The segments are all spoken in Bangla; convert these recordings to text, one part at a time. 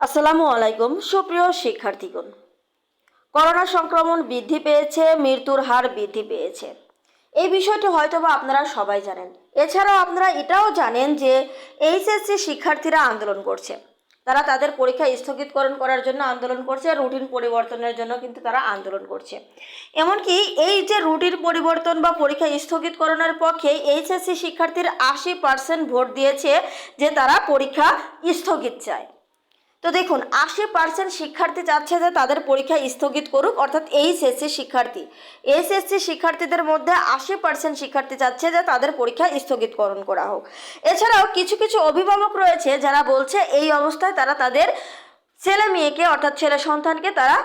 আসসালামু আলাইকুম, সুপ্রিয় শিক্ষার্থীগণ। করোনা সংক্রমণ বৃদ্ধি পেয়েছে, মৃত্যুর হার বৃদ্ধি পেয়েছে। এই বিষয়টি হয়তোবা আপনারা সবাই জানেন। এছাড়াও আপনারা এটাও জানেন যে এইচএসসি শিক্ষার্থীরা আন্দোলন করছে। তারা তাদের পরীক্ষা স্থগিতকরণ করার জন্য আন্দোলন করছে, রুটিন পরিবর্তনের জন্য কিন্তু তারা আন্দোলন করছে। এমনকি এই যে রুটিন পরিবর্তন বা পরীক্ষা স্থগিতকরণের পক্ষে এইচএসসি শিক্ষার্থীর আশি পার্সেন্ট ভোট দিয়েছে যে তারা পরীক্ষা স্থগিত চায়। তো দেখুন, আশি পার্সেন্ট শিক্ষার্থী চাচ্ছে যে তাদের পরীক্ষা স্থগিত করুক, অর্থাৎ এইচএসসি শিক্ষার্থী। এইচএসসি শিক্ষার্থীদের মধ্যে আশি পার্সেন্ট শিক্ষার্থী চাচ্ছে যে তাদের পরীক্ষা স্থগিতকরণ করা হোক। এছাড়াও কিছু কিছু অভিভাবক রয়েছে যারা বলছে এই অবস্থায় তারা তাদের ছেলে মেয়েকে, অর্থাৎ ছেলে সন্তানকে তারা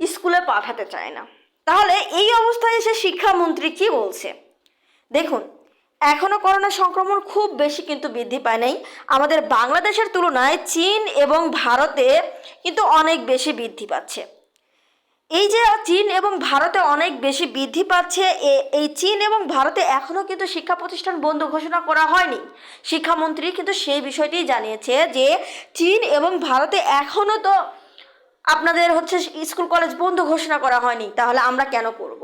স্কুলে পাঠাতে চায় না। তাহলে এই অবস্থায় এসে শিক্ষামন্ত্রী কি বলছে? দেখুন এখনও করোনা সংক্রমণ খুব বেশি কিন্তু বৃদ্ধি পায় নাই। আমাদের বাংলাদেশের তুলনায় চীন এবং ভারতে কিন্তু অনেক বেশি বৃদ্ধি পাচ্ছে। এই যে চীন এবং ভারতে অনেক বেশি বৃদ্ধি পাচ্ছে এই চীন এবং ভারতে এখনও কিন্তু শিক্ষা প্রতিষ্ঠান বন্ধ ঘোষণা করা হয়নি। শিক্ষামন্ত্রী কিন্তু সেই বিষয়টি জানিয়েছে যে, চীন এবং ভারতে এখনও তো আপনাদের হচ্ছে স্কুল কলেজ বন্ধ ঘোষণা করা হয়নি, তাহলে আমরা কেন করব?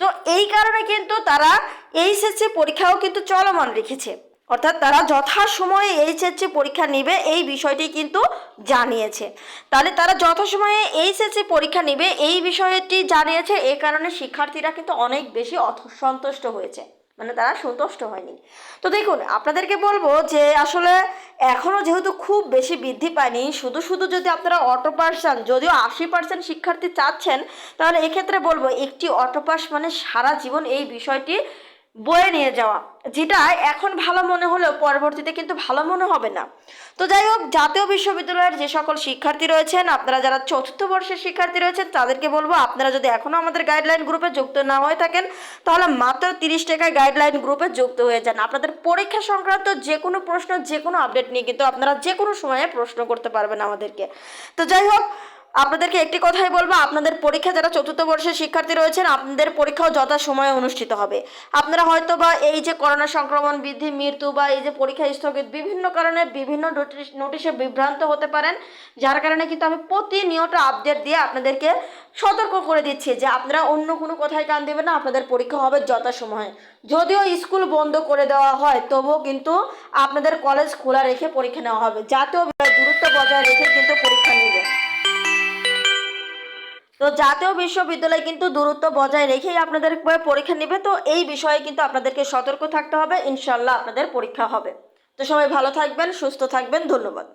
তো এই কারণে কিন্তু তারা এইচএসসি পরীক্ষাও কিন্তু চলমান রেখেছে। অর্থাৎ তারা যথাসময়ে এইচএসসি পরীক্ষা নেবে এই বিষয়টি কিন্তু জানিয়েছে। তাহলে তারা যথাসময়ে এইচএসসি পরীক্ষা নেবে এই বিষয়টি জানিয়েছে এই কারণে শিক্ষার্থীরা কিন্তু অনেক বেশি অসন্তুষ্ট হয়েছে। মানে তারা সন্তুষ্ট হয়নি। তো দেখুন, আপনাদেরকে বলব যে আসলে এখনও যেহেতু খুব বেশি বৃদ্ধি পায়নি, শুধু শুধু যদি আপনারা অটো পার্সন যদিও আশি পার্সেন্ট শিক্ষার্থী চাচ্ছেন, তাহলে এক্ষেত্রে বলব একটি অটো পাস মানে সারা জীবন এই বিষয়টি বয়ে নিয়ে যাওয়া, যেটা এখন ভালো মনে হলেও পরবর্তীতে কিন্তু ভালো মনে হবে না। তো যাই হোক, জাতীয় বিশ্ববিদ্যালয়ের যে সকল শিক্ষার্থী রয়েছেন, আপনারা যারা চতুর্থ বর্ষের শিক্ষার্থী রয়েছেন, তাদেরকে বলব, আপনারা যদি এখনও আমাদের গাইডলাইন গ্রুপে যুক্ত না হয়ে থাকেন, তাহলে মাত্র তিরিশ টাকায় গাইডলাইন গ্রুপে যুক্ত হয়ে যান। আপনাদের পরীক্ষা সংক্রান্ত যে কোনো প্রশ্ন, যে কোনো আপডেট নিয়ে কিন্তু আপনারা যে কোনো সময়ে প্রশ্ন করতে পারবেন আমাদেরকে। তো যাই হোক আপনাদেরকে একটি কথাই বলব, আপনাদের পরীক্ষা যারা চতুর্থ বর্ষের শিক্ষার্থী রয়েছেন, আপনাদের পরীক্ষাও যথা সময়ে অনুষ্ঠিত হবে। আপনারা হয়তো বা এই যে করোনা সংক্রমণ বৃদ্ধি, মৃত্যু বা এই যে পরীক্ষা স্থগিত বিভিন্ন কারণে বিভিন্ন নোটিশ বিভ্রান্ত হতে পারেন, যার কারণে কিন্তু আমি প্রতিনিয়ত আপডেট দিয়ে আপনাদেরকে সতর্ক করে দিচ্ছি যে আপনারা অন্য কোনো কথায় কান দেবেন না, আপনাদের পরীক্ষা হবে যথাসময়ে। যদিও স্কুল বন্ধ করে দেওয়া হয়, তবুও কিন্তু আপনাদের কলেজ খোলা রেখে পরীক্ষা নেওয়া হবে। জাতীয় দূরত্ব বজায় রেখে তো জাতীয় বিশ্ববিদ্যালয় কিন্তু দূরত্ব বজায় রেখেই আপনাদের পরীক্ষা নেবে, তো এই বিষয়ে কিন্তু আপনাদেরকে সতর্ক থাকতে হবে। ইনশাল্লাহ আপনাদের পরীক্ষা হবে। তো সবাই ভালো থাকবেন, সুস্থ থাকবেন, ধন্যবাদ।